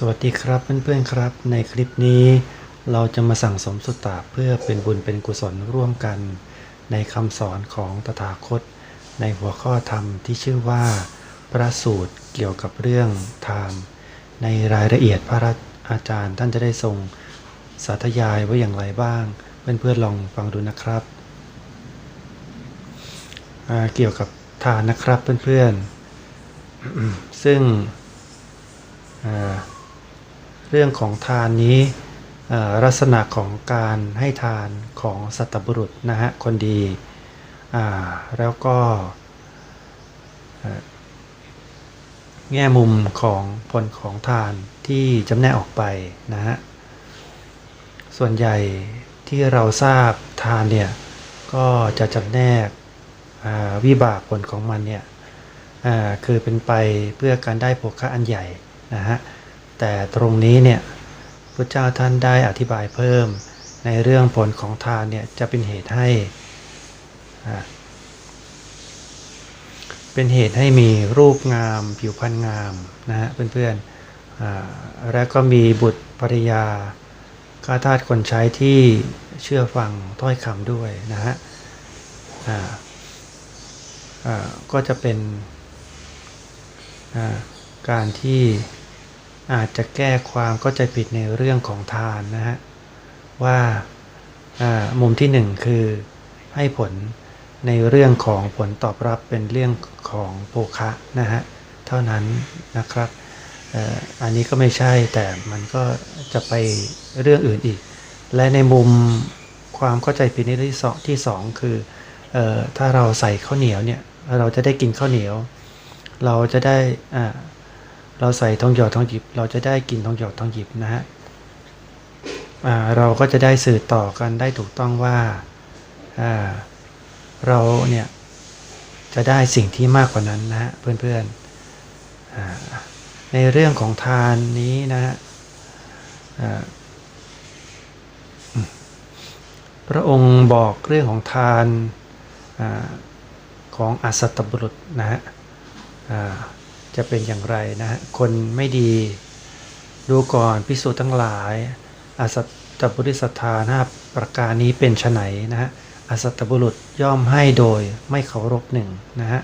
สวัสดีครับเพื่อนๆครับ ในคลิปนี้เราจะมาสั่งสมสุตตะเพื่อเป็นบุญเป็นกุศลร่วมกัน ในคำสอนของตถาคต ในหัวข้อธรรมที่ชื่อว่า พระสูตรเกี่ยวกับเรื่องทาน ในรายละเอียดพระอาจารย์ท่านจะได้ทรงสาธยายไว้อย่างไรบ้าง เพื่อนๆลองฟังดูนะครับ เกี่ยวกับทานนะครับเพื่อนๆซึ่งอ่า เรื่องของทานนี้ลักษณะของการให้ทานของสัตบุรุษนะฮะคนดี แล้วก็แง่มุมของผลของทานที่จำแนกออกไปนะฮะ ส่วนใหญ่ที่เราทราบทานเนี่ยก็จะจำแนกวิบากผลของมันเนี่ยคือเป็นไปเพื่อการได้โภคะอันใหญ่นะฮะ แต่ตรงนี้เนี่ยพระเจ้าท่านได้อธิบายเพิ่มในเรื่องผลของทานเนี่ยจะเป็นเหตุให้ เป็นเหตุให้มีรูปงามผิวพรรณงามนะฮะเพื่อนๆแล้วก็มีบุตรภริยาข้าทาสคนใช้ที่เชื่อฟังถ้อยคำด้วยนะฮะก็จะเป็นการที่ อาจจะแก้ความเข้าใจผิดในเรื่องของทานนะฮะว่ามุมที่หนึ่งคือให้ผลในเรื่องของผลตอบรับเป็นเรื่องของโภคะนะฮะเท่านั้นนะครับอันนี้ก็ไม่ใช่แต่มันก็จะไปเรื่องอื่นอีก และในมุมความเข้าใจผิดในที่สองที่สองคือออถ้าเราใส่ข้าวเหนียวเนี่ยเราจะได้กินข้าวเหนียว เราจะได้อ่า เราใส่ทองหยอดทองหยิบ เราจะได้กินทองหยอดทองหยิบนะฮะเราก็จะได้สื่อต่อกันได้ถูกต้องว่าาเราเนี่ยจะได้สิ่งที่มากกว่านั้นนะฮะเพื่อนๆในเรื่องของทานนี้นะฮะพระองค์บอกเรื่องของทานอาของอสัตตบุรุษนะฮะ จะเป็นอย่างไรนะฮะคนไม่ดีดูก่อนพิสูจน์ทั้งหลายอาสัตตบุริสทานห้าประการนี้เป็นไฉนนะฮะอาสัตบุรุษย่อมให้โดยไม่เคารพหนึ่งนะฮะ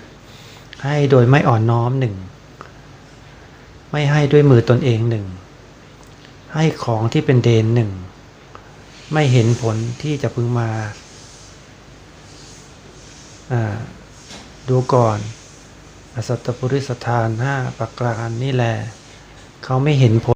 ให้โดยไม่อ่อนน้อมหนึ่งไม่ให้ด้วยมือตนเองหนึ่งให้ของที่เป็นเดนหนึ่งไม่เห็นผลที่จะพึงมาอ่าดูก่อน อสัตตปุริสทานห้าประการนี่แหละเขาไม่เห็นผล